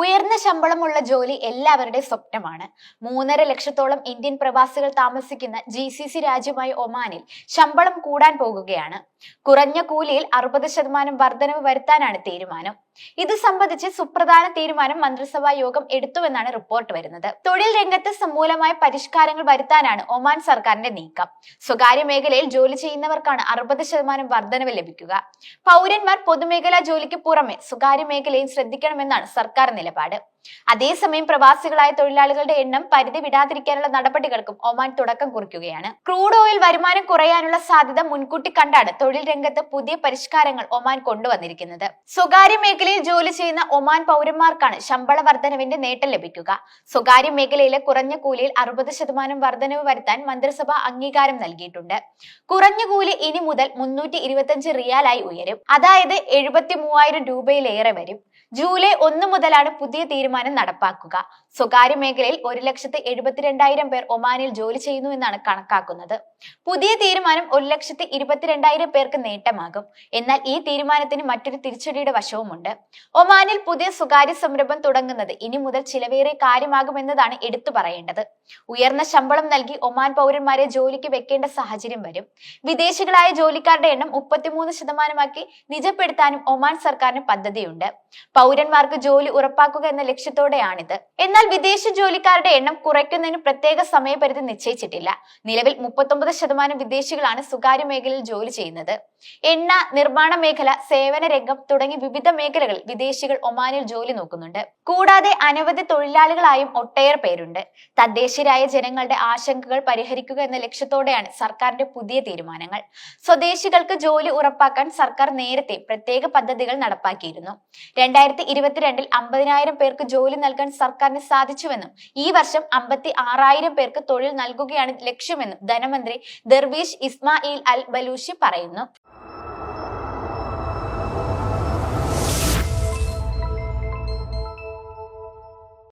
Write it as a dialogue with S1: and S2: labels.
S1: ഉയർന്ന ശമ്പളമുള്ള ജോലി എല്ലാവരുടെയും സ്വപ്നമാണ്. മൂന്നര ലക്ഷത്തോളം ഇന്ത്യൻ പ്രവാസികൾ താമസിക്കുന്ന ജി സി സി രാജ്യമായ ഒമാനിൽ ശമ്പളം കൂടാൻ പോകുകയാണ്. കുറഞ്ഞ കൂലിയിൽ അറുപത് ശതമാനം വർധനവ് വരുത്താനാണ് തീരുമാനം. ഇത് സംബന്ധിച്ച് സുപ്രധാന തീരുമാനം മന്ത്രിസഭാ യോഗം എടുത്തുവെന്നാണ് റിപ്പോർട്ട് വരുന്നത്. തൊഴിൽ രംഗത്ത് സമൂലമായ പരിഷ്കാരങ്ങൾ വരുത്താനാണ് ഒമാൻ സർക്കാരിന്റെ നീക്കം. സ്വകാര്യ മേഖലയിൽ ജോലി ചെയ്യുന്നവർക്കാണ് അറുപത് ശതമാനം വർധനവ് ലഭിക്കുക. പൗരന്മാർ പൊതുമേഖലാ ജോലിക്ക് പുറമെ സ്വകാര്യ മേഖലയും ശ്രദ്ധിക്കണമെന്നാണ് സർക്കാർ നിലപാട്. അതേസമയം പ്രവാസികളായ തൊഴിലാളികളുടെ എണ്ണം പരിധി വിടാതിരിക്കാനുള്ള നടപടികൾക്കും ഒമാൻ തുടക്കം കുറിക്കുകയാണ്. ക്രൂഡ് ഓയിൽ വരുമാനം കുറയാനുള്ള സാധ്യത മുൻകൂട്ടി കണ്ടാണ് തൊഴിൽ രംഗത്ത് പുതിയ പരിഷ്കാരങ്ങൾ ഒമാൻ കൊണ്ടുവന്നിരിക്കുന്നത്. സ്വകാര്യ മേഖലയിൽ ജോലി ചെയ്യുന്ന ഒമാൻ പൗരന്മാർക്കാണ് ശമ്പള വർധനവിന്റെ നേട്ടം ലഭിക്കുക. സ്വകാര്യ മേഖലയിലെ കുറഞ്ഞ കൂലിയിൽ അറുപത് ശതമാനം വർധനവ് വരുത്താൻ മന്ത്രിസഭ അംഗീകാരം നൽകിയിട്ടുണ്ട്. കുറഞ്ഞ കൂലി ഇനി മുതൽ മുന്നൂറ്റി ഇരുപത്തിയഞ്ച് റിയാലായി ഉയരും. അതായത് എഴുപത്തി മൂവായിരം രൂപയിലേറെ വരും. ജൂലൈ ഒന്ന് മുതലാണ് പുതിയ തീരുമാനം നടപ്പാക്കുക. സ്വകാര്യ മേഖലയിൽ ഒരു ലക്ഷത്തി എഴുപത്തിരണ്ടായിരം പേർ ഒമാനിൽ ജോലി ചെയ്യുന്നു എന്നാണ് കണക്കാക്കുന്നത്. പുതിയ തീരുമാനം ഒരു ലക്ഷത്തി ഇരുപത്തിരണ്ടായിരം പേർക്ക് നേട്ടമാകും. എന്നാൽ ഈ തീരുമാനത്തിന് മറ്റൊരു തിരിച്ചടിയുടെ വശവുമുണ്ട്. ഒമാനിൽ പുതിയ സ്വകാര്യ സംരംഭം തുടങ്ങുന്നത് ഇനി മുതൽ ചിലവേറെ കാര്യമാകുമെന്നതാണ് എടുത്തു പറയേണ്ടത്. ഉയർന്ന ശമ്പളം നൽകി ഒമാൻ പൗരന്മാരെ ജോലിക്ക് വെക്കേണ്ട സാഹചര്യം വരും. വിദേശികളായ ജോലിക്കാരുടെ എണ്ണം മുപ്പത്തിമൂന്ന് ശതമാനമാക്കി നിജപ്പെടുത്താനും ഒമാൻ സർക്കാരിന് പദ്ധതിയുണ്ട്. പൗരന്മാർക്ക് ജോലി ഉറപ്പാക്കുക എന്ന ലക്ഷ്യത്തോടെയാണിത്. എന്നാൽ വിദേശ ജോലിക്കാരുടെ എണ്ണം കുറയ്ക്കുന്നതിന് പ്രത്യേക സമയപരിധി നിശ്ചയിച്ചിട്ടില്ല. നിലവിൽ മുപ്പത്തൊമ്പത് ശതമാനം വിദേശികളാണ് സ്വകാര്യ മേഖലയിൽ ജോലി ചെയ്യുന്നത്. എണ്ണ നിർമ്മാണ മേഖല സേവന രംഗം തുടങ്ങി വിവിധ മേഖലകളിൽ വിദേശികൾ ഒമാനിൽ ജോലി നോക്കുന്നുണ്ട്. കൂടാതെ അനവധി തൊഴിലാളികളായും ഒട്ടേറെ പേരുണ്ട്. തദ്ദേശീയരായ ജനങ്ങളുടെ ആശങ്കകൾ പരിഹരിക്കുക എന്ന ലക്ഷ്യത്തോടെയാണ് സർക്കാരിന്റെ പുതിയ തീരുമാനങ്ങൾ. സ്വദേശികൾക്ക് ജോലി ഉറപ്പാക്കാൻ സർക്കാർ നേരത്തെ പ്രത്യേക പദ്ധതികൾ നടപ്പാക്കിയിരുന്നു. രണ്ടായിരത്തി ഇരുപത്തിരണ്ടിൽ അമ്പതിനായിരം പേർക്ക് ജോലി നൽകാൻ സർക്കാരിന് സാധിച്ചുവെന്നും ഈ വർഷം അമ്പത്തി ആറായിരം പേർക്ക് തൊഴിൽ നൽകുകയാണ് ലക്ഷ്യമെന്നും ധനമന്ത്രി ദർവീഷ് ഇസ്മായിൽ അൽ ബലൂഷി പറയുന്നു.